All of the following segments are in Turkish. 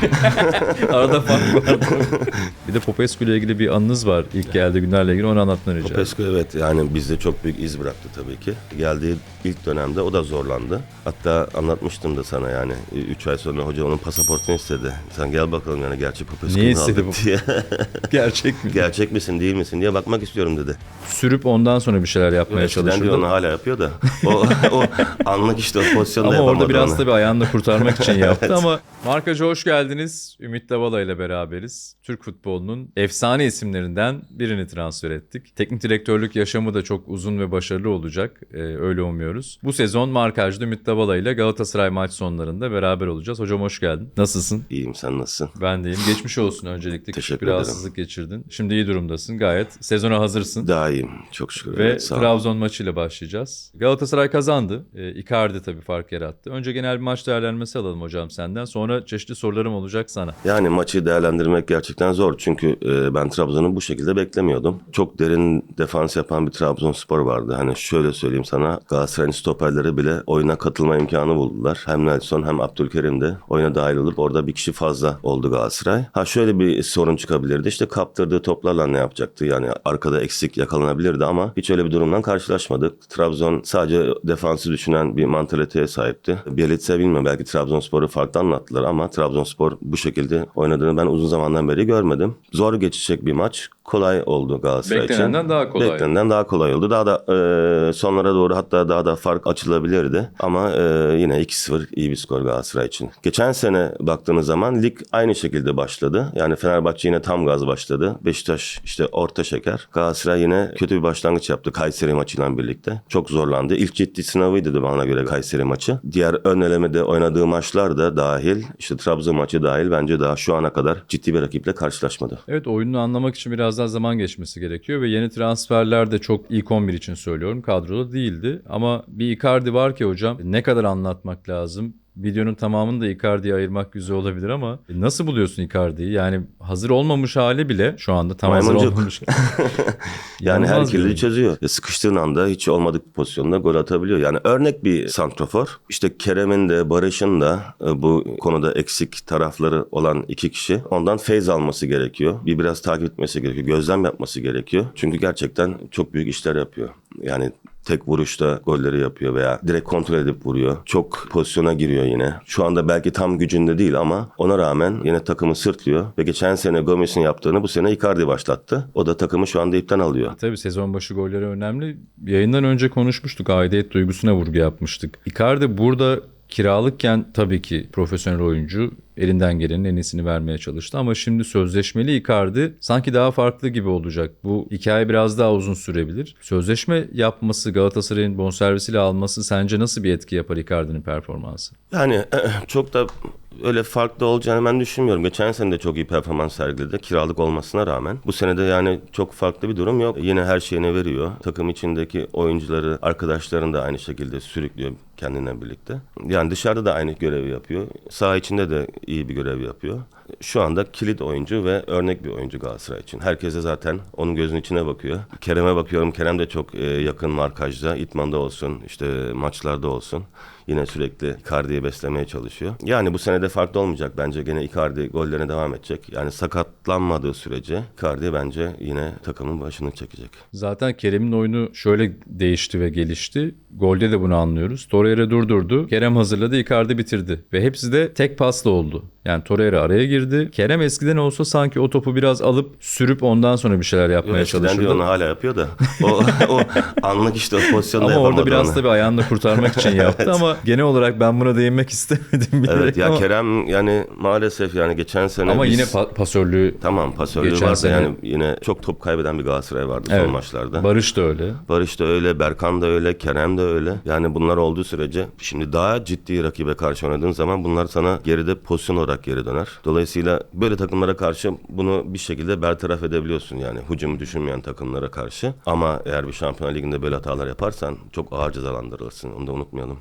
Arada fark var. bir de Popescu ile ilgili bir anınız var. İlk geldiği günlerle ilgili onu anlatmanı rica ederim. Popescu evet yani bizde çok büyük iz bıraktı tabii ki. Geldiği ilk dönemde o da zorlandı. Hatta anlatmıştım da sana yani 3 ay sonra hoca onun pasaportunu istedi. Sen gel bakalım yani gerçek Popescu'nu Niye istedi aldık bu? diye. Gerçek mi? gerçek misin değil misin diye bakmak istiyorum dedi. Sürüp ondan sonra bir şeyler yapmaya Eskiden diyor çalışırdı. onu hala yapıyor da. O, o anlık işte o pozisyonda Ama yapamadı orada biraz onu. tabii ayağını da kurtarmak için yaptı ama Markacı hoş geldiniz. Ümit Davala ile beraberiz. Türk futbolunun efsane isimlerinden birini transfer ettik. Teknik direktörlük yaşamı da çok uzun ve başarılı olacak. Ee, öyle umuyoruz. Bu sezon Markaj'da Ümit Davala ile Galatasaray maç sonlarında beraber olacağız. Hocam hoş geldin. Nasılsın? İyiyim sen nasılsın? Ben deyim. Geçmiş olsun öncelikle. Küçük Teşekkür bir ederim. rahatsızlık geçirdin. Şimdi iyi durumdasın gayet. Sezona hazırsın. Daha iyiyim çok şükür. Ve evet. Trabzon maçıyla başlayacağız. Galatasaray kazandı. E, Icardi tabii fark yarattı. Önce genel bir maç değerlendirmesi alalım hocam senden. Sonra çeşitli sorularım olacak sana. Yani maçı değerlendirmek gerçekten zor. Çünkü e, ben Trabzon'u bu şekilde beklemiyordum. Çok derin defans yapan bir Trabzonspor vardı. Hani şöyle söyleyeyim sana Galatasaray'ın stoperleri bile oyuna katılma imkanı buldular. Hem Nelson hem Abdülkerim de oyuna dahil olup orada bir kişi fazla oldu Galatasaray. Ha şöyle bir sorun çıkabilirdi. İşte kaptırdığı toplarla ne yapacaktı? Yani arkada eksik yakalanabilirdi ama hiç öyle bir durumdan karşılaşmadık. Trabzon sadece defansı düşünen bir mantaliteye sahipti. Bielitsa bilmiyorum belki Trabzonspor'u farklı anlattılar ama Trabzonspor bu şekilde oynadığını ben uzun zamandan beri görmedim. Zor geçecek bir maç. Kolay oldu Galatasaray için. Beklenenden daha kolay. Beklenenden daha kolay oldu. Daha da e, sonlara doğru hatta daha da fark açılabilirdi. Ama e, yine 2-0 iyi bir skor Galatasaray için. Geçen sene baktığınız zaman lig aynı şekilde başladı. Yani Fenerbahçe yine tam gaz başladı. Beşiktaş işte orta şeker. Galatasaray yine kötü bir başlangıç yaptı Kayseri maçıyla birlikte. Çok zorlandı. İlk ciddi sınavıydı bana göre Kayseri maçı. Diğer ön elemede oynadığı maçlar da dahil, işte Trabzon maçı dahil bence daha şu ana kadar ciddi bir rakiple karşılaşmadı. Evet oyununu anlamak için biraz daha zaman geçmesi gerekiyor ve yeni transferler de çok ilk 11 için söylüyorum kadroda değildi. Ama bir Icardi var ki hocam ne kadar anlatmak lazım? Videonun tamamını da Icardi'ye ayırmak güzel olabilir ama nasıl buluyorsun Icardi'yi? Yani hazır olmamış hali bile şu anda tam hazır Maymuncuk. olmamış. Yani her oyun. çözüyor. E, Sıkıştığın anda hiç olmadık bir pozisyonda gol atabiliyor. Yani örnek bir santrofor. İşte Kerem'in de Barış'ın da e, bu konuda eksik tarafları olan iki kişi ondan feyz alması gerekiyor. Bir biraz takip etmesi gerekiyor. Gözlem yapması gerekiyor. Çünkü gerçekten çok büyük işler yapıyor. Yani tek vuruşta golleri yapıyor veya direkt kontrol edip vuruyor. Çok pozisyona giriyor yine. Şu anda belki tam gücünde değil ama ona rağmen yine takımı sırtlıyor. Ve geçen sene Gomez'in yaptığını bu sene Icardi başlattı. O da takımı şu anda ipten alıyor. Tabii sezon başı golleri önemli. Yayından önce konuşmuştuk. Aidiyet duygusuna vurgu yapmıştık. Icardi burada kiralıkken tabii ki profesyonel oyuncu elinden gelenin en iyisini vermeye çalıştı ama şimdi sözleşmeli Icardi sanki daha farklı gibi olacak. Bu hikaye biraz daha uzun sürebilir. Sözleşme yapması Galatasaray'ın bonservisiyle alması sence nasıl bir etki yapar Icardi'nin performansı? Yani çok da öyle farklı olacağını ben düşünmüyorum. Geçen sene de çok iyi performans sergiledi kiralık olmasına rağmen. Bu sene de yani çok farklı bir durum yok. Yine her şeyini veriyor. Takım içindeki oyuncuları, arkadaşlarını da aynı şekilde sürüklüyor kendine birlikte. Yani dışarıda da aynı görevi yapıyor. Saha içinde de iyi bir görev yapıyor. Şu anda kilit oyuncu ve örnek bir oyuncu Galatasaray için. Herkes de zaten onun gözünün içine bakıyor. Kerem'e bakıyorum. Kerem de çok e, yakın markajda. İtman'da olsun, işte maçlarda olsun. Yine sürekli Icardi'yi beslemeye çalışıyor. Yani bu senede farklı olmayacak. Bence gene Icardi gollerine devam edecek. Yani sakatlanmadığı sürece Icardi bence yine takımın başını çekecek. Zaten Kerem'in oyunu şöyle değişti ve gelişti. Golde de bunu anlıyoruz. Torreira durdurdu. Kerem hazırladı. Icardi bitirdi. Ve hepsi de tek pasla oldu. Yani Torreira araya girdi. Kerem eskiden olsa sanki o topu biraz alıp sürüp ondan sonra bir şeyler yapmaya diyor çalışırdı. onu hala yapıyor da. O, o anlık işte o pozisyonda Ama orada biraz onu. tabii ayağını da kurtarmak için yaptı ama genel olarak ben buna değinmek istemedim. Evet ya ama, Kerem yani maalesef yani geçen sene ama biz- yine pa- pasörlüğü Tamam pasörlüğü Geçen vardı sene- yani yine çok top kaybeden bir Galatasaray vardı Evet. son maçlarda. Barış da öyle. Barış da öyle, Berkan da öyle, Kerem de öyle. Yani bunlar olduğu sürece şimdi daha ciddi rakibe karşı oynadığın zaman bunlar sana geride pozisyon olarak geri döner. Dolayısıyla böyle takımlara karşı bunu bir şekilde bertaraf edebiliyorsun yani hücumu düşünmeyen takımlara karşı. Ama eğer bir Şampiyonlar Ligi'nde böyle hatalar yaparsan çok ağır cezalandırılırsın. Onu da unutmayalım.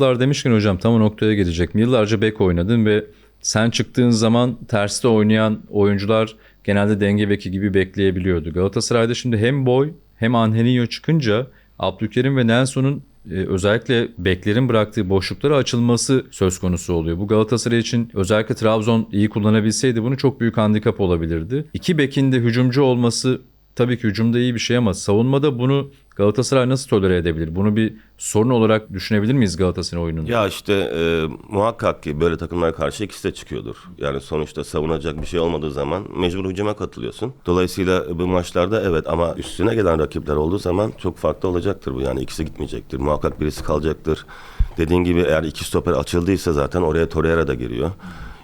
Zaaflar demişken hocam tam o noktaya gelecek. Yıllarca bek oynadın ve sen çıktığın zaman terste oynayan oyuncular genelde denge beki gibi bekleyebiliyordu. Galatasaray'da şimdi hem boy hem Angelinho çıkınca Abdülkerim ve Nelson'un e, özellikle beklerin bıraktığı boşluklara açılması söz konusu oluyor. Bu Galatasaray için özellikle Trabzon iyi kullanabilseydi bunu çok büyük handikap olabilirdi. İki bekin de hücumcu olması tabii ki hücumda iyi bir şey ama savunmada bunu Galatasaray nasıl tolere edebilir? Bunu bir sorun olarak düşünebilir miyiz Galatasaray oyununda? Ya işte e, muhakkak ki böyle takımlara karşı ikisi de çıkıyordur. Yani sonuçta savunacak bir şey olmadığı zaman mecbur hücuma katılıyorsun. Dolayısıyla bu maçlarda evet ama üstüne gelen rakipler olduğu zaman çok farklı olacaktır bu. Yani ikisi gitmeyecektir. Muhakkak birisi kalacaktır. Dediğin gibi eğer iki stoper açıldıysa zaten oraya Torreira da giriyor.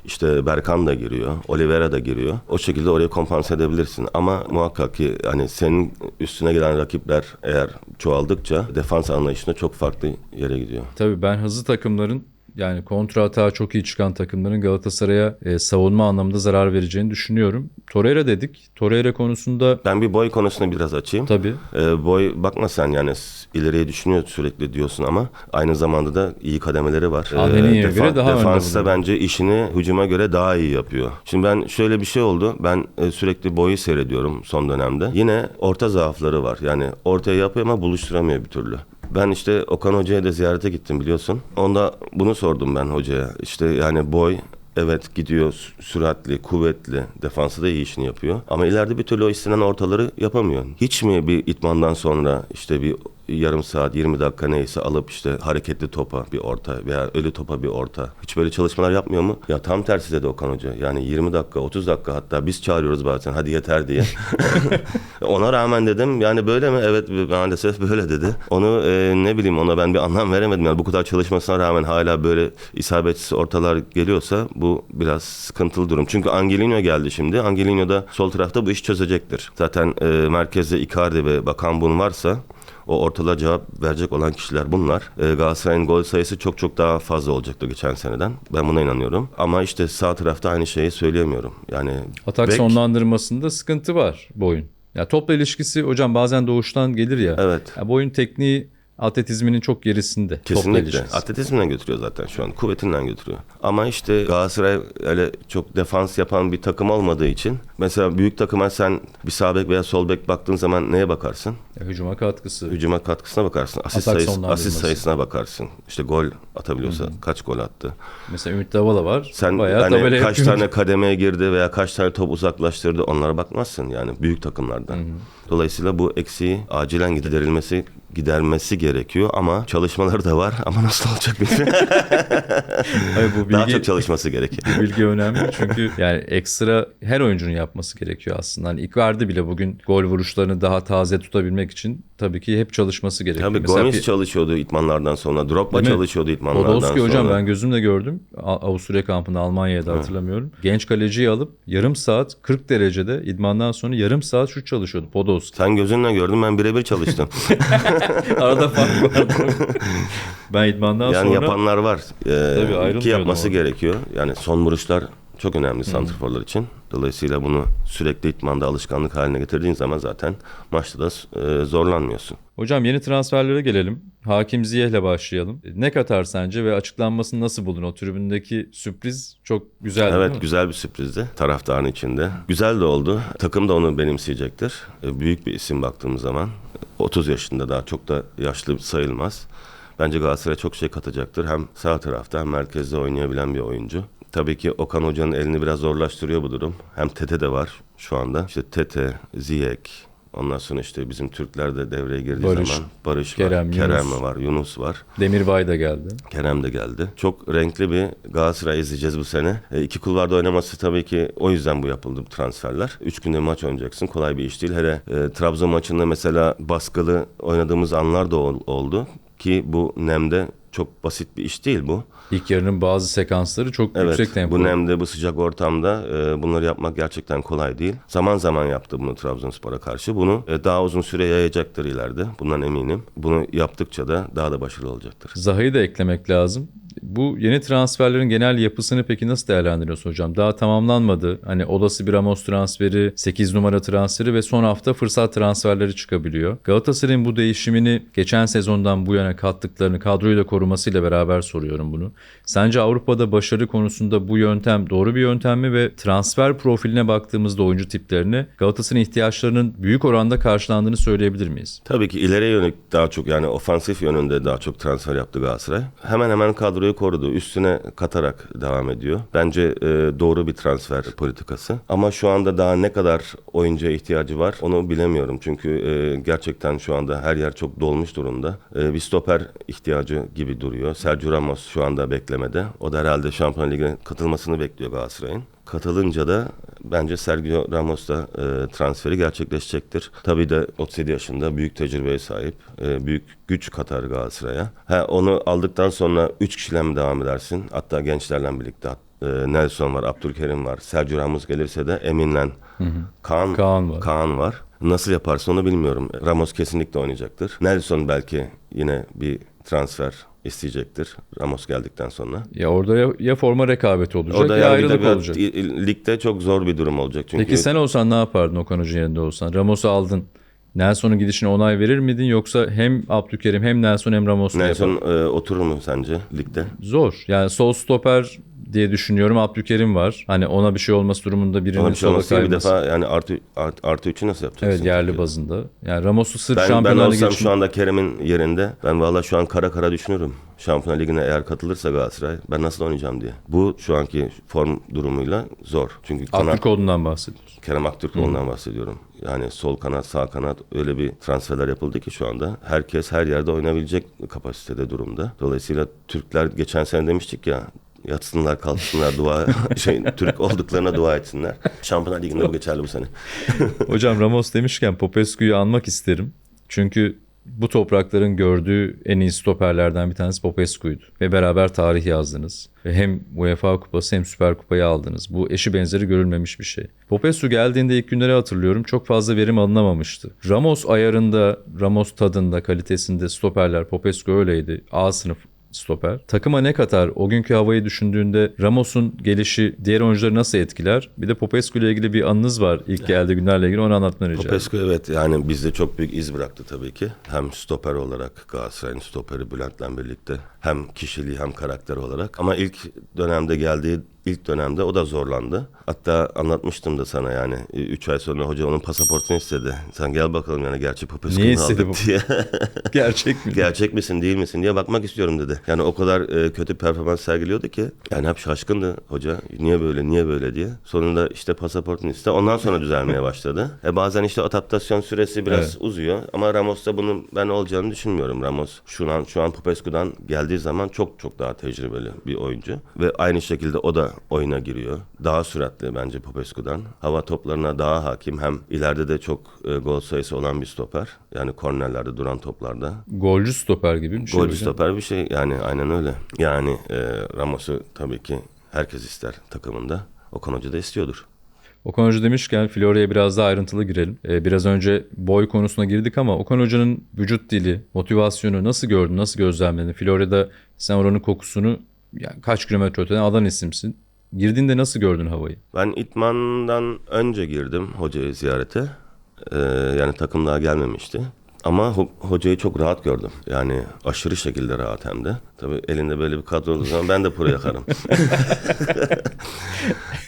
İşte Berkan da giriyor, Oliveira da giriyor. O şekilde orayı kompanse edebilirsin. Ama muhakkak ki hani senin üstüne gelen rakipler eğer çoğaldıkça defans anlayışında çok farklı yere gidiyor. Tabii ben hızlı takımların yani kontra atağa çok iyi çıkan takımların Galatasaray'a e, savunma anlamında zarar vereceğini düşünüyorum. Torreira dedik. Torreira konusunda Ben bir boy konusunu biraz açayım. tabii Ee, boy bakma sen yani ileriye düşünüyor sürekli diyorsun ama aynı zamanda da iyi kademeleri var. Ee, Almanya'ya göre daha Defansta bence işini hücuma göre daha iyi yapıyor. Şimdi ben şöyle bir şey oldu. Ben e, sürekli boyu seyrediyorum son dönemde. Yine orta zaafları var. Yani ortaya yapıyor ama buluşturamıyor bir türlü. Ben işte Okan Hoca'ya da ziyarete gittim biliyorsun. Onda bunu sordum ben hocaya. İşte yani boy Evet gidiyor sü- süratli, kuvvetli, defansı da iyi işini yapıyor. Ama ileride bir türlü o istenen ortaları yapamıyor. Hiç mi bir itmandan sonra işte bir yarım saat, 20 dakika neyse alıp işte hareketli topa bir orta veya ölü topa bir orta. Hiç böyle çalışmalar yapmıyor mu? Ya tam tersi dedi Okan Hoca. Yani 20 dakika, 30 dakika hatta biz çağırıyoruz bazen hadi yeter diye. ona rağmen dedim yani böyle mi? Evet maalesef böyle dedi. Onu e, ne bileyim ona ben bir anlam veremedim. Yani bu kadar çalışmasına rağmen hala böyle isabetsiz ortalar geliyorsa bu biraz sıkıntılı durum. Çünkü Angelino geldi şimdi. Angelino da sol tarafta bu işi çözecektir. Zaten e, merkezde Icardi ve Bakan Bun varsa o ortalığa cevap verecek olan kişiler bunlar. E, Galatasaray'ın gol sayısı çok çok daha fazla olacaktı geçen seneden. Ben buna inanıyorum. Ama işte sağ tarafta aynı şeyi söyleyemiyorum. Yani atak bek- sonlandırmasında sıkıntı var bu oyun. Ya topla ilişkisi hocam bazen doğuştan gelir ya. Evet. Ya bu oyun tekniği atletizminin çok gerisinde. Kesinlikle. Atletizmden götürüyor zaten şu an. Kuvvetinden götürüyor. Ama işte Galatasaray öyle çok defans yapan bir takım olmadığı için mesela büyük takıma sen bir sağ bek veya sol bek baktığın zaman neye bakarsın? Hücuma katkısı. Hücuma katkısına bakarsın. Asist, Atak sayısı, asist sayısına bakarsın. İşte gol atabiliyorsa kaç gol attı. Mesela Ümit Davala var. Sen Bayağı hani kaç tane kademeye girdi veya kaç tane top uzaklaştırdı onlara bakmazsın yani büyük takımlardan. Dolayısıyla bu eksiği acilen giderilmesi gidermesi gerekiyor ama çalışmaları da var ama nasıl olacak bilmiyorum. Hayır, bu Daha bilgi, çok çalışması gerekiyor. bu bilgi önemli çünkü yani ekstra her oyuncunun yapması gerekiyor aslında. Hani Icardi bile bugün gol vuruşlarını daha taze tutabilmek için tabii ki hep çalışması gerekiyor. Tabii Mesela Gomis bir- çalışıyordu itmanlardan sonra. Drogba çalışıyordu itmanlardan Podolski sonra. hocam ben gözümle gördüm. Avusturya kampında Almanya'da hatırlamıyorum. Genç kaleciyi alıp yarım saat 40 derecede idmandan sonra yarım saat şut çalışıyordu Podolski. Sen gözünle gördün ben birebir çalıştım. Arada fark vardı. ben idmandan yani sonra yapanlar var. Ee, ayrılmıyordum ki yapması orada. gerekiyor. Yani son vuruşlar çok önemli santrforlar için. Dolayısıyla bunu sürekli itmanda alışkanlık haline getirdiğin zaman zaten maçta da e, zorlanmıyorsun. Hocam yeni transferlere gelelim. Hakim Ziyeh'le başlayalım. Ne katar sence ve açıklanmasını nasıl buldun? O tribündeki sürpriz çok güzel değil Evet mi? güzel bir sürprizdi taraftarın içinde. Güzel de oldu. Takım da onu benimseyecektir. E, Büyük bir isim baktığımız zaman. 30 yaşında daha çok da yaşlı sayılmaz. Bence Galatasaray'a çok şey katacaktır. Hem sağ tarafta hem merkezde oynayabilen bir oyuncu. Tabii ki Okan Hoca'nın elini biraz zorlaştırıyor bu durum. Hem Tete de var şu anda. İşte Tete, Ziyek, ondan sonra işte bizim Türkler de devreye girdiği Barış, zaman Barış Kerem, var, Kerem Yunus. var, Yunus var. Demirbay da geldi. Kerem de geldi. Çok renkli bir Galatasaray izleyeceğiz bu sene. E, iki kulvarda oynaması tabii ki o yüzden bu yapıldı bu transferler. Üç günde maç oynayacaksın. Kolay bir iş değil. Hele e, Trabzon maçında mesela baskılı oynadığımız anlar da ol- oldu. Ki bu nemde çok basit bir iş değil bu. İlk yarının bazı sekansları çok Evet, yüksek tempo. bu nemde, bu sıcak ortamda e, bunları yapmak gerçekten kolay değil. Zaman zaman yaptı bunu Trabzonspor'a karşı. Bunu e, daha uzun süre yayacaktır ileride. Bundan eminim. Bunu yaptıkça da daha da başarılı olacaktır. Zaha'yı da eklemek lazım. Bu yeni transferlerin genel yapısını peki nasıl değerlendiriyorsun hocam? Daha tamamlanmadı. Hani olası bir Ramos transferi, 8 numara transferi ve son hafta fırsat transferleri çıkabiliyor. Galatasaray'ın bu değişimini geçen sezondan bu yana kattıklarını, kadroyu da korumasıyla beraber soruyorum bunu. Sence Avrupa'da başarı konusunda bu yöntem doğru bir yöntem mi ve transfer profiline baktığımızda oyuncu tiplerine Galatasaray'ın ihtiyaçlarının büyük oranda karşılandığını söyleyebilir miyiz? Tabii ki ileriye yönelik daha çok yani ofansif yönünde daha çok transfer yaptı Galatasaray. Hemen hemen kadroyu korudu. Üstüne katarak devam ediyor. Bence e, doğru bir transfer politikası. Ama şu anda daha ne kadar oyuncuya ihtiyacı var onu bilemiyorum. Çünkü e, gerçekten şu anda her yer çok dolmuş durumda. E, bir stoper ihtiyacı gibi duruyor. Sergio Ramos şu anda beklemede. O da herhalde Şampiyon Ligi'ne katılmasını bekliyor Galatasaray'ın. Katılınca da bence Sergio Ramos da e, transferi gerçekleşecektir. Tabii de 37 yaşında büyük tecrübeye sahip, e, büyük güç katar Galatasaray'a. Ha, onu aldıktan sonra 3 kişiyle mi devam edersin? Hatta gençlerle birlikte e, Nelson var, Abdülkerim var. Sergio Ramos gelirse de Emin'le Kaan, Kaan var. Kaan var. Nasıl yaparsın onu bilmiyorum. Ramos kesinlikle oynayacaktır. Nelson belki yine bir transfer isteyecektir Ramos geldikten sonra. Ya orada ya, ya forma rekabeti olacak Orada ya yani bir ayrılık biraz olacak. ligde çok zor bir durum olacak çünkü. Peki sen olsan ne yapardın Okan Hoca'nın yerinde olsan? Ramos'u aldın. Nelson'un gidişine onay verir miydin yoksa hem Abdülkerim hem Nelson hem Ramos yapar? Nelson e, oturur mu sence ligde? Zor. Yani sol stoper diye düşünüyorum. Abdülkerim var. Hani ona bir şey olması durumunda birinin Ona bir şey sola olması bir kayması. defa yani artı artı, artı üçü nasıl yapacaksın? Evet yerli bazında. Yani Ramos'u sırf Ben, ben Şampiyonlar Ligi olsam için- şu anda Kerem'in yerinde ben valla şu an kara kara düşünürüm. Şampiyonlar Ligi'ne eğer katılırsa Galatasaray ben nasıl oynayacağım diye. Bu şu anki form durumuyla zor. Çünkü kanat Abdülkoğlu'ndan bahsediyoruz. Kerem Aktürkoğlu'ndan bahsediyorum. Yani sol kanat, sağ kanat öyle bir transferler yapıldı ki şu anda. Herkes her yerde oynayabilecek kapasitede durumda. Dolayısıyla Türkler geçen sene demiştik ya yatsınlar kalksınlar dua şey Türk olduklarına dua etsinler. Şampiyonlar Ligi'nde bu geçerli bu sene. Hocam Ramos demişken Popescu'yu anmak isterim. Çünkü bu toprakların gördüğü en iyi stoperlerden bir tanesi Popescu'ydu. Ve beraber tarih yazdınız. Ve hem UEFA Kupası hem Süper Kupayı aldınız. Bu eşi benzeri görülmemiş bir şey. Popescu geldiğinde ilk günleri hatırlıyorum. Çok fazla verim alınamamıştı. Ramos ayarında, Ramos tadında, kalitesinde stoperler Popescu öyleydi. A sınıf stoper. Takıma ne katar? O günkü havayı düşündüğünde Ramos'un gelişi diğer oyuncuları nasıl etkiler? Bir de Popescu ile ilgili bir anınız var ilk geldiği günlerle ilgili onu anlatmanı rica. Popescu evet yani bizde çok büyük iz bıraktı tabii ki. Hem stoper olarak Galatasaray'ın stoperi Bülent'le birlikte hem kişiliği hem karakter olarak. Ama ilk dönemde geldiği ilk dönemde o da zorlandı. Hatta anlatmıştım da sana yani 3 ay sonra hoca onun pasaportunu istedi. Sen gel bakalım yani gerçi istedi aldık bu? diye. Gerçek mi? Gerçek misin değil misin diye bakmak istiyorum dedi. Yani o kadar e, kötü performans sergiliyordu ki. Yani hep şaşkındı hoca. Niye böyle niye böyle diye. Sonunda işte pasaportunu iste. Ondan sonra düzelmeye başladı. E bazen işte adaptasyon süresi biraz Evet. uzuyor. Ama Ramos'ta bunun ben olacağını düşünmüyorum. Ramos şu an şu an Popescu'dan geldiği zaman çok çok daha tecrübeli bir oyuncu. Ve aynı şekilde o da oyuna giriyor. Daha süratli bence Popescu'dan. Hava toplarına daha hakim. Hem ileride de çok e, gol sayısı olan bir stoper. Yani kornerlerde duran toplarda. Golcü stoper gibi bir şey. Golcü hocam. stoper bir şey yani aynen öyle. Yani e, Ramos'u tabii ki herkes ister takımında. Okan Hoca da istiyordur. Okan Hoca demişken Florya'ya biraz daha ayrıntılı girelim. Ee, biraz önce boy konusuna girdik ama Okan Hoca'nın vücut dili, motivasyonu nasıl gördün, nasıl gözlemledin? Florya'da sen oranın kokusunu yani kaç kilometre öteden alan isimsin. Girdiğinde nasıl gördün havayı? Ben itmandan önce girdim hocayı ziyarete. E, yani takım daha gelmemişti. Ama ho- hocayı çok rahat gördüm. Yani aşırı şekilde rahat hem de. Tabii elinde böyle bir kadro olduğu zaman ben de pura yakarım.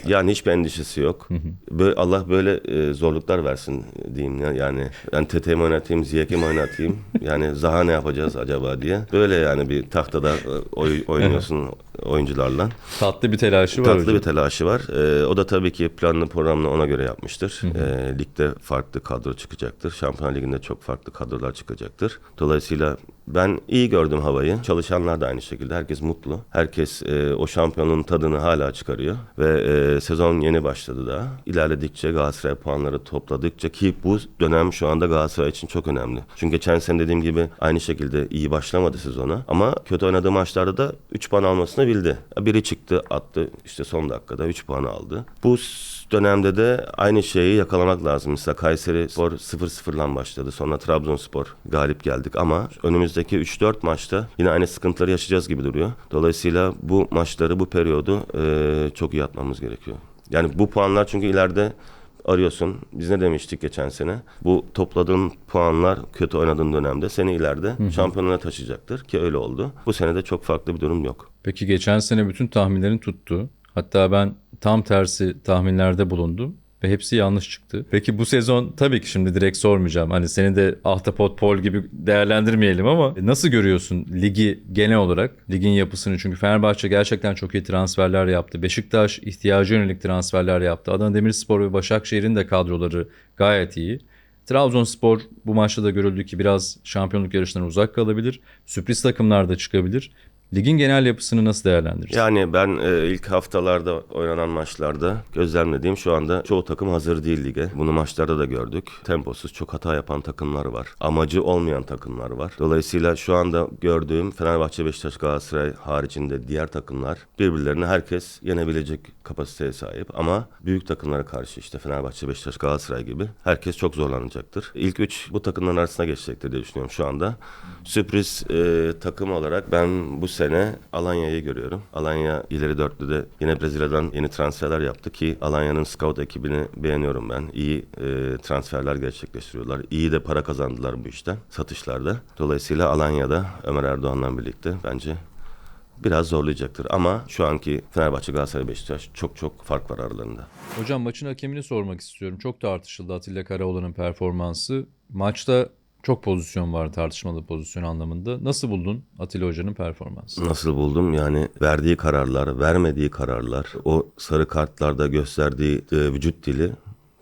yani hiçbir endişesi yok. Böyle, Allah böyle e, zorluklar versin diyeyim ya. Yani ben TT mi oynatayım, Ziyek'i mi oynatayım? Yani Zaha ne yapacağız acaba diye. Böyle yani bir tahtada e, oy- oynuyorsun oyuncularla. Tatlı bir telaşı var Tatlı hocam. bir telaşı var. Ee, o da tabii ki planlı programını ona göre yapmıştır. Ee, ligde farklı kadro çıkacaktır. Şampiyon Ligi'nde çok farklı kadrolar çıkacaktır. Dolayısıyla ben iyi gördüm havayı. Çalışanlar da aynı şekilde. Herkes mutlu. Herkes e, o şampiyonun tadını hala çıkarıyor. Ve e, sezon yeni başladı daha. İlerledikçe Galatasaray puanları topladıkça ki bu dönem şu anda Galatasaray için çok önemli. Çünkü geçen sene dediğim gibi aynı şekilde iyi başlamadı sezona. Ama kötü oynadığı maçlarda da 3 puan almasını bildi. Biri çıktı attı işte son dakikada 3 puan aldı. Bu dönemde de aynı şeyi yakalamak lazım. Mesela Kayseri Spor 0-0'lan başladı. Sonra Trabzonspor galip geldik ama önümüzdeki 3-4 maçta yine aynı sıkıntıları yaşayacağız gibi duruyor. Dolayısıyla bu maçları bu periyodu e, çok iyi atmamız gerekiyor. Yani bu puanlar çünkü ileride arıyorsun. Biz ne demiştik geçen sene? Bu topladığın puanlar kötü oynadığın dönemde seni ileride şampiyonluğa taşıyacaktır ki öyle oldu. Bu sene de çok farklı bir durum yok. Peki geçen sene bütün tahminlerin tuttu. Hatta ben tam tersi tahminlerde bulundum ve hepsi yanlış çıktı. Peki bu sezon tabii ki şimdi direkt sormayacağım. Hani seni de Ahtapot Pol gibi değerlendirmeyelim ama nasıl görüyorsun ligi genel olarak? Ligin yapısını çünkü Fenerbahçe gerçekten çok iyi transferler yaptı. Beşiktaş ihtiyacı yönelik transferler yaptı. Adana Demirspor ve Başakşehir'in de kadroları gayet iyi. Trabzonspor bu maçta da görüldü ki biraz şampiyonluk yarışlarına uzak kalabilir. Sürpriz takımlar da çıkabilir. Ligin genel yapısını nasıl değerlendirirsin? Yani ben e, ilk haftalarda oynanan maçlarda gözlemlediğim şu anda çoğu takım hazır değil lige. Bunu maçlarda da gördük. Temposuz çok hata yapan takımlar var. Amacı olmayan takımlar var. Dolayısıyla şu anda gördüğüm Fenerbahçe, Beşiktaş, Galatasaray haricinde diğer takımlar birbirlerini herkes yenebilecek kapasiteye sahip. Ama büyük takımlara karşı işte Fenerbahçe, Beşiktaş, Galatasaray gibi herkes çok zorlanacaktır. İlk üç bu takımların arasına geçecektir diye düşünüyorum şu anda. Sürpriz e, takım olarak ben bu sene Alanya'yı görüyorum. Alanya ileri dörtlüde yine Brezilya'dan yeni transferler yaptı ki Alanya'nın scout ekibini beğeniyorum ben. İyi e, transferler gerçekleştiriyorlar. İyi de para kazandılar bu işten satışlarda. Dolayısıyla Alanya'da Ömer Erdoğan'la birlikte bence biraz zorlayacaktır. Ama şu anki Fenerbahçe, Galatasaray, Beşiktaş çok çok fark var aralarında. Hocam maçın hakemini sormak istiyorum. Çok tartışıldı Atilla Karaoğlan'ın performansı. Maçta çok pozisyon var tartışmalı pozisyon anlamında. Nasıl buldun Atilla Hoca'nın performansını? Nasıl buldum? Yani verdiği kararlar, vermediği kararlar, o sarı kartlarda gösterdiği e, vücut dili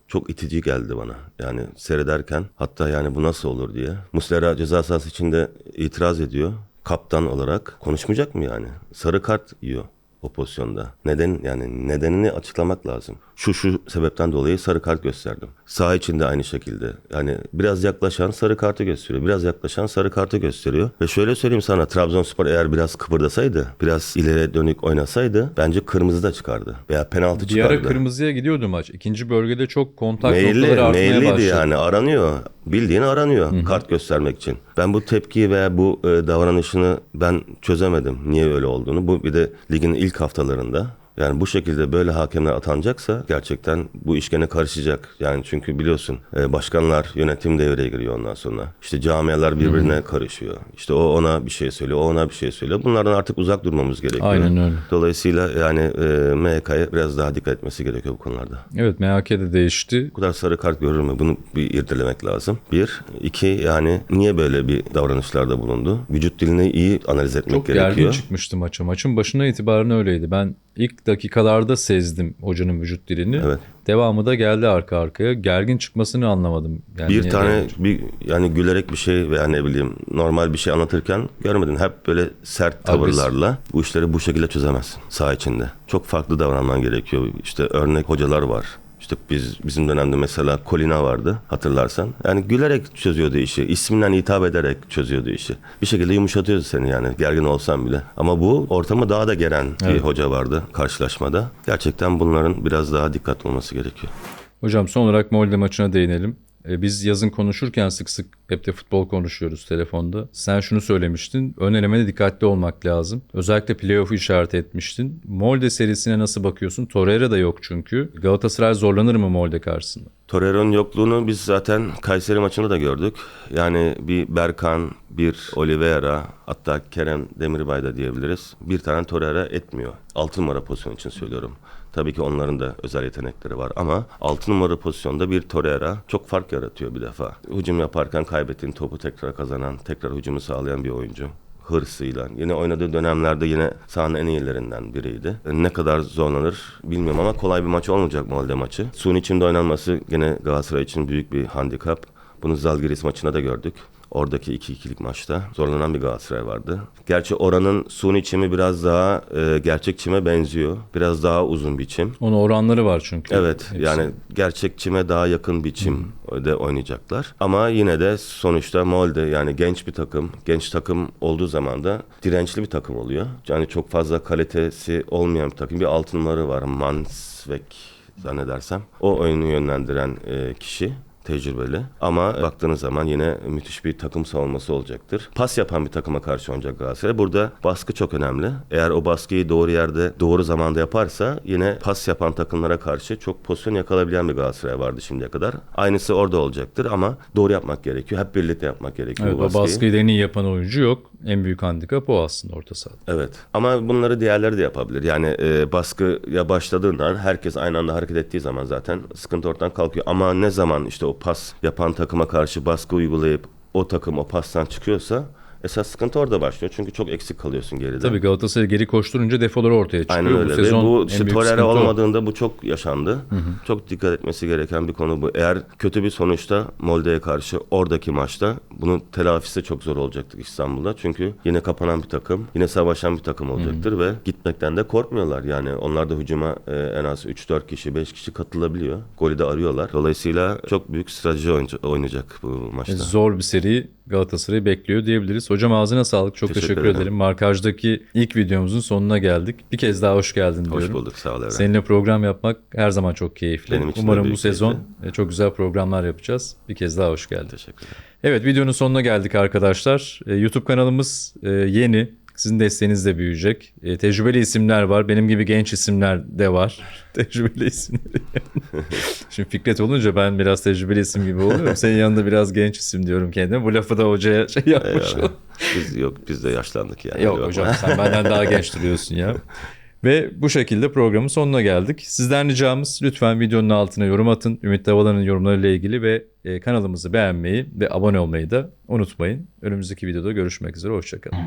çok itici geldi bana. Yani seyrederken hatta yani bu nasıl olur diye. Muslera ceza sahası içinde itiraz ediyor. Kaptan olarak konuşmayacak mı yani? Sarı kart yiyor o pozisyonda. Neden yani nedenini açıklamak lazım. Şu şu sebepten dolayı sarı kart gösterdim. Sağ içinde aynı şekilde. Yani biraz yaklaşan sarı kartı gösteriyor. Biraz yaklaşan sarı kartı gösteriyor. Ve şöyle söyleyeyim sana Trabzonspor eğer biraz kıpırdasaydı, biraz ileriye dönük oynasaydı bence kırmızı da çıkardı. Veya penaltı Bir ara çıkardı. kırmızıya gidiyordu maç. İkinci bölgede çok kontak Meyilli, noktaları artmaya meyilliydi başladı. yani aranıyor. Bildiğin aranıyor kart göstermek için. Ben bu tepkiyi veya bu e, davranışını ben çözemedim. Niye öyle olduğunu. Bu bir de ligin ilk haftalarında. Yani bu şekilde böyle hakemler atanacaksa gerçekten bu iş gene karışacak. Yani çünkü biliyorsun e, başkanlar yönetim devreye giriyor ondan sonra. İşte camialar birbirine karışıyor. İşte o ona bir şey söylüyor, o ona bir şey söylüyor. Bunlardan artık uzak durmamız gerekiyor. Aynen öyle. Dolayısıyla yani e, MHK'ya biraz daha dikkat etmesi gerekiyor bu konularda. Evet MHK de değişti. Bu kadar sarı kart görür mü? Bunu bir irdelemek lazım. Bir. iki yani niye böyle bir davranışlarda bulundu? Vücut dilini iyi analiz etmek Çok gerekiyor. gergin çıkmıştı maça. Maçın başına itibaren öyleydi. Ben ilk dakikalarda sezdim hocanın vücut dilini. Evet. Devamı da geldi arka arkaya. Gergin çıkmasını anlamadım. Yani Bir tane gergin- bir yani gülerek bir şey veya ne bileyim normal bir şey anlatırken görmedin. Hep böyle sert tavırlarla bu işleri bu şekilde çözemezsin saha içinde. Çok farklı davranman gerekiyor. İşte örnek hocalar var. İşte biz bizim dönemde mesela Kolina vardı hatırlarsan. Yani gülerek çözüyordu işi. İsminden hitap ederek çözüyordu işi. Bir şekilde yumuşatıyordu seni yani gergin olsan bile. Ama bu ortamı daha da geren bir Evet. hoca vardı karşılaşmada. Gerçekten bunların biraz daha dikkatli olması gerekiyor. Hocam son olarak Molde maçına değinelim. Ee, Biz yazın konuşurken sık sık hep de futbol konuşuyoruz telefonda. Sen şunu söylemiştin. Ön elemede dikkatli olmak lazım. Özellikle playoff'u işaret etmiştin. Molde serisine nasıl bakıyorsun? Torreira da yok çünkü. Galatasaray zorlanır mı Molde karşısında? Torreira'nın yokluğunu biz zaten Kayseri maçında da gördük. Yani bir Berkan, bir Oliveira, hatta Kerem Demirbay da diyebiliriz. Bir tane Torreira etmiyor. 6 numara pozisyon için söylüyorum. Tabii ki onların da özel yetenekleri var ama 6 numara pozisyonda bir Torreira çok fark yaratıyor bir defa. Hücum yaparken kaybettiğin topu tekrar kazanan, tekrar hücumu sağlayan bir oyuncu hırsıyla. Yine oynadığı dönemlerde yine sahanın en iyilerinden biriydi. Ne kadar zorlanır bilmiyorum ama kolay bir maç olmayacak Molde maçı. Suyun içinde oynanması gene Galatasaray için büyük bir handikap. Bunu Zalgiris maçında da gördük. Oradaki 2-2'lik maçta zorlanan bir Galatasaray vardı. Gerçi oranın suni çimi biraz daha e, gerçek çime benziyor. Biraz daha uzun bir çim. Onun oranları var çünkü. Evet Hepsi. yani gerçek çime daha yakın bir çim de oynayacaklar. Ama yine de sonuçta Molde yani genç bir takım, genç takım olduğu zaman da dirençli bir takım oluyor. Yani çok fazla kalitesi olmayan bir takım. Bir altın numara var Mansvek zannedersem. O oyunu yönlendiren e, kişi. Tecrübeli. Ama baktığınız zaman yine müthiş bir takım savunması olacaktır. Pas yapan bir takıma karşı oynayacak Galatasaray. Burada baskı çok önemli. Eğer o baskıyı doğru yerde, doğru zamanda yaparsa yine pas yapan takımlara karşı çok pozisyon yakalayabilen bir Galatasaray vardı şimdiye kadar. Aynısı orada olacaktır ama doğru yapmak gerekiyor. Hep birlikte yapmak gerekiyor Evet, bu baskıyı. baskıyı en iyi yapan oyuncu yok. En büyük handikap o aslında orta sahada. Evet. Ama bunları diğerleri de yapabilir. Yani e, baskıya başladığından herkes aynı anda hareket ettiği zaman zaten sıkıntı ortadan kalkıyor. Ama ne zaman işte o pas yapan takıma karşı baskı uygulayıp o takım o pastan çıkıyorsa esas sıkıntı orada başlıyor. Çünkü çok eksik kalıyorsun geride. Tabii Galatasaray geri koşturunca defolar ortaya çıkıyor. Aynen öyle. Bu sezon Ve bu en işte büyük Torreira o. olmadığında bu çok yaşandı. Çok dikkat etmesi gereken bir konu bu. Eğer kötü bir sonuçta Molde'ye karşı oradaki maçta bunun telafisi çok zor olacaktır İstanbul'da. Çünkü yine kapanan bir takım, yine savaşan bir takım olacaktır ve gitmekten de korkmuyorlar. Yani onlar da hücuma e, en az 3-4 kişi, 5 kişi katılabiliyor. Golü de arıyorlar. Dolayısıyla çok büyük strateji oynayacak bu maçta. Zor bir seri Galatasaray'ı bekliyor diyebiliriz. Hocam ağzına sağlık. Çok teşekkür, Teşekkür ederim. Markajdaki ilk videomuzun sonuna geldik. Bir kez daha hoş geldin Hoş diyorum. bulduk. Sağ ol Evren. Seninle program yapmak her zaman çok keyifli. Benim için Umarım bu sezon e, çok güzel programlar yapacağız. Bir kez daha hoş geldin. Teşekkür ederim. Evet videonun sonuna geldik arkadaşlar. E, YouTube kanalımız e, yeni. Sizin desteğiniz de büyüyecek. E, tecrübeli isimler var. Benim gibi genç isimler de var. tecrübeli isimleri. Şimdi Fikret olunca ben biraz tecrübeli isim gibi oluyorum. Senin yanında biraz genç isim diyorum kendime. Bu lafı da hocaya şey yapmış oldum. Biz yok biz de yaşlandık yani. Yok hocam sen benden daha genç duruyorsun ya. Ve bu şekilde programın sonuna geldik. Sizden ricamız lütfen videonun altına yorum atın. Ümit Davalan'ın yorumlarıyla ilgili ve e, kanalımızı beğenmeyi ve abone olmayı da unutmayın. Önümüzdeki videoda görüşmek üzere. Hoşçakalın.